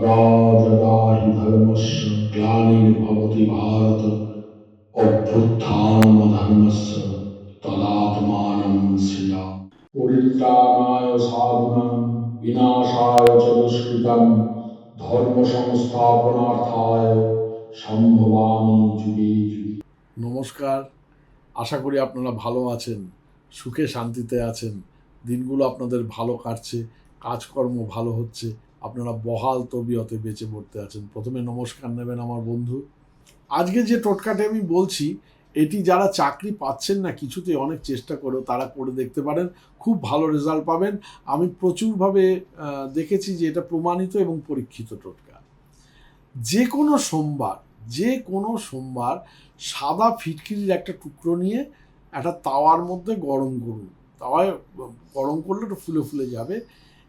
সদা যদা হি ধর্মস্য গ্লানির্ভবতি ভারত অভ্যুত্থানম ধর্মস্য তদাত্মানম শ্রিয়া পরিত্রাণায় সাধুনাম বিনাশায় চ ধর্ম সংস্থাপনার্থায় সম্ভবামি যুগে। নমস্কার আশা করি আপনারা ভালো আছেন সুখে শান্তিতে আছেন দিনগুলো আপনাদের ভালো কাটছে কাজকর্ম ভালো হচ্ছে আপনারা বহাল তবিয়তে বেঁচে পড়তে আছেন। প্রথমে নমস্কার নেবেন আমার বন্ধু। আজকে যে টোটকাটি আমি বলছি, এটি যারা চাকরি পাচ্ছেন না কিছুতে অনেক চেষ্টা করেও তারা করে দেখতে পারেন। খুব ভালো রেজাল্ট পাবেন। আমি প্রচুরভাবে দেখেছি যে এটা প্রমাণিত এবং পরীক্ষিত টোটকা। যে কোনো সোমবার যে কোনো সোমবার সাদা ফিটকিরির একটা টুকরো নিয়ে একটা তাওয়ার মধ্যে গরম করুন। তাওয়ায় গরম করলে একটু ফুলে ফুলে যাবে।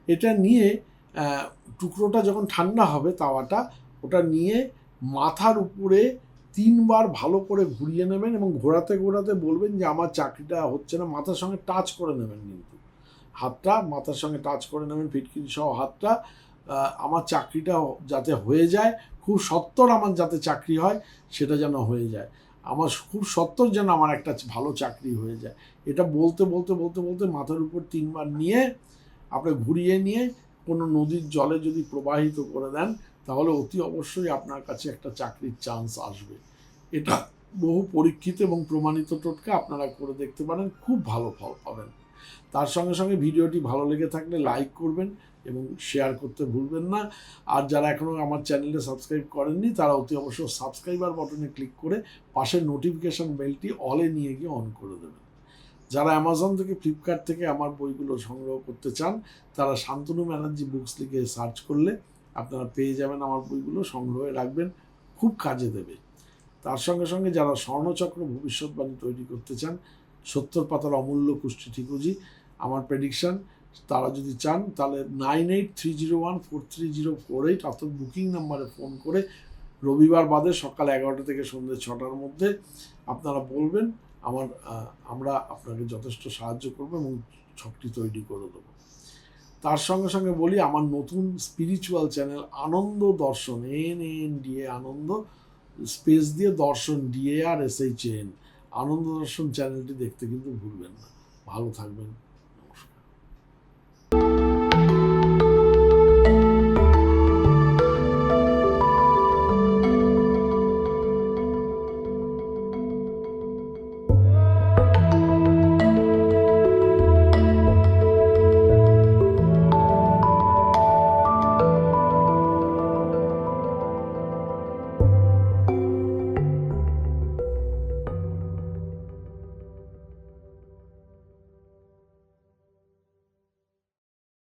এটা নিয়ে টুকরোটা যখন ঠান্ডা হবে তাওয়াটা, ওটা নিয়ে মাথার উপরে তিনবার ভালো করে ঘুরিয়ে নেবেন এবং ঘোরাতে ঘোরাতে বলবেন যে আমার চাকরিটা হচ্ছে না। মাথার সঙ্গে টাচ করে নেবেন কিন্তু। হাতটা মাথার সঙ্গে টাচ করে নেবেন, ফিটকিরি সহ হাতটা। আমার চাকরিটা যাতে হয়ে যায়, খুব সত্তর আমার যাতে চাকরি হয়, সেটা যেন হয়ে যায়। আমার খুব সত্তর যেন আমার একটা ভালো চাকরি হয়ে যায়। এটা বলতে বলতে বলতে বলতে মাথার উপর তিনবার নিয়ে আপনি ঘুরিয়ে নিয়ে কোনো নদীর জলে যদি প্রবাহিত করে দেন, তাহলে অতি অবশ্যই আপনার কাছে একটা চাকরির চান্স আসবে। এটা বহু পরীক্ষিত এবং প্রমাণিত টোটকা আপনারা করে দেখতে পারেন, খুব ভালো ফল পাবেন। তার সঙ্গে সঙ্গে ভিডিওটি ভালো লেগে থাকলে লাইক করবেন এবং শেয়ার করতে ভুলবেন না। আর যারা এখনও আমার চ্যানেলে সাবস্ক্রাইব করেননি, তারা অতি অবশ্যই সাবস্ক্রাইবার বটনে ক্লিক করে পাশের নোটিফিকেশন বেলটি অলে নিয়ে গিয়ে অন করে দেবেন। যারা অ্যামাজন থেকে, ফ্লিপকার্ট থেকে আমার বইগুলো সংগ্রহ করতে চান, তারা শান্তনু ব্যানার্জি বুকস লিখে সার্চ করলে আপনারা পেয়ে যাবেন আমার বইগুলো, সংগ্রহে রাখবেন, খুব কাজে দেবে। তার সঙ্গে সঙ্গে যারা স্বর্ণচক্র ভবিষ্যৎবাণী তৈরি করতে চান, সত্তর পাতার অমূল্য কুষ্টি ঠিকুজি, আমার প্রেডিকশন তারা যদি চান, তাহলে nine eight three zero one four three zero four eight অর্থাৎ বুকিং নাম্বারে ফোন করে, রবিবার বাদে সকাল এগারোটা থেকে সন্ধ্যে ছটার মধ্যে আপনারা বলবেন আমার আমরা আপনাকে যথেষ্ট সাহায্য করব এবং ছকটি তৈরি করে দেবো। তার সঙ্গে সঙ্গে বলি, আমার নতুন spiritual channel Ananda Darshan N N DA আনন্দ স্পেস দিয়ে দর্শন ডিএ আর এস এইচ এন আনন্দ দর্শন চ্যানেলটি দেখতে কিন্তু ভুলবেন না। ভালো থাকবেন।